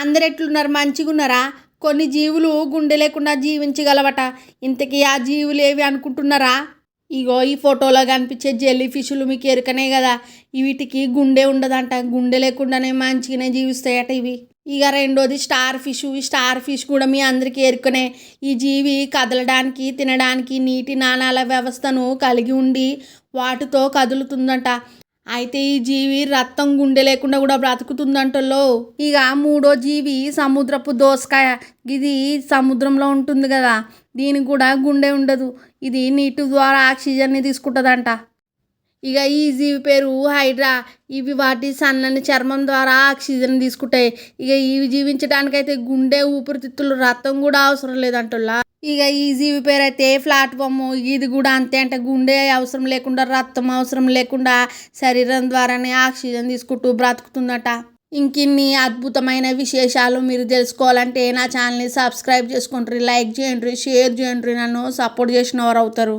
అందరు ఎట్లున్నారు మంచిగా ఉన్నారా కొన్ని జీవులు గుండె లేకుండా జీవించగలవట. ఇంతకీ ఆ జీవులు ఏవి అనుకుంటున్నారా? ఇగో ఈ ఫోటోలో కనిపించే జెల్లీ ఫిష్లు మీకు ఎరుకనే కదా. వీటికి గుండె ఉండదంట. గుండె లేకుండానే మంచిగానే జీవిస్తాయట ఇవి. ఇక రెండోది స్టార్ ఫిష్ ఈ స్టార్ ఫిష్ కూడా మీ అందరికీ ఎరుకునే. ఈ జీవి కదలడానికి తినడానికి నీటి నాణాల వ్యవస్థను కలిగి ఉండి వాటితో కదులుతుందంట. అయితే ఈ జీవి రక్తం గుండె లేకుండా కూడా బ్రతుకుతుందంటలో. ఇక మూడో జీవి సముద్రపు దోసకాయ. ఇది సముద్రంలో ఉంటుంది కదా. దీనికి కూడా గుండె ఉండదు. ఇది నీటి ద్వారా ఆక్సిజన్ని తీసుకుంటుందంట. ఇక ఈ జీవి పేరు హైడ్రా. ఇవి వాటి సన్నని చర్మం ద్వారా ఆక్సిజన్ తీసుకుంటాయి. ఇక ఇవి జీవించడానికైతే గుండె ఊపిరితిత్తులు రక్తం కూడా అవసరం లేదంటుల్లా. ఇక ఈజీ రిపేర్ అయితే ప్లాట్ఫామ్ ఇది కూడా అంతే అంటే గుండె అవసరం లేకుండా రక్తం అవసరం లేకుండా శరీరం ద్వారానే ఆక్సిజన్ తీసుకుంటూ బ్రతుకుతుందట. ఇంకిన్ని అద్భుతమైన విశేషాలు మీరు తెలుసుకోవాలంటే నా ఛానల్ని సబ్స్క్రైబ్ చేసుకుంటారు లైక్ చేయండి షేర్ చేయండి నన్ను సపోర్ట్ చేసిన వారు అవుతారు.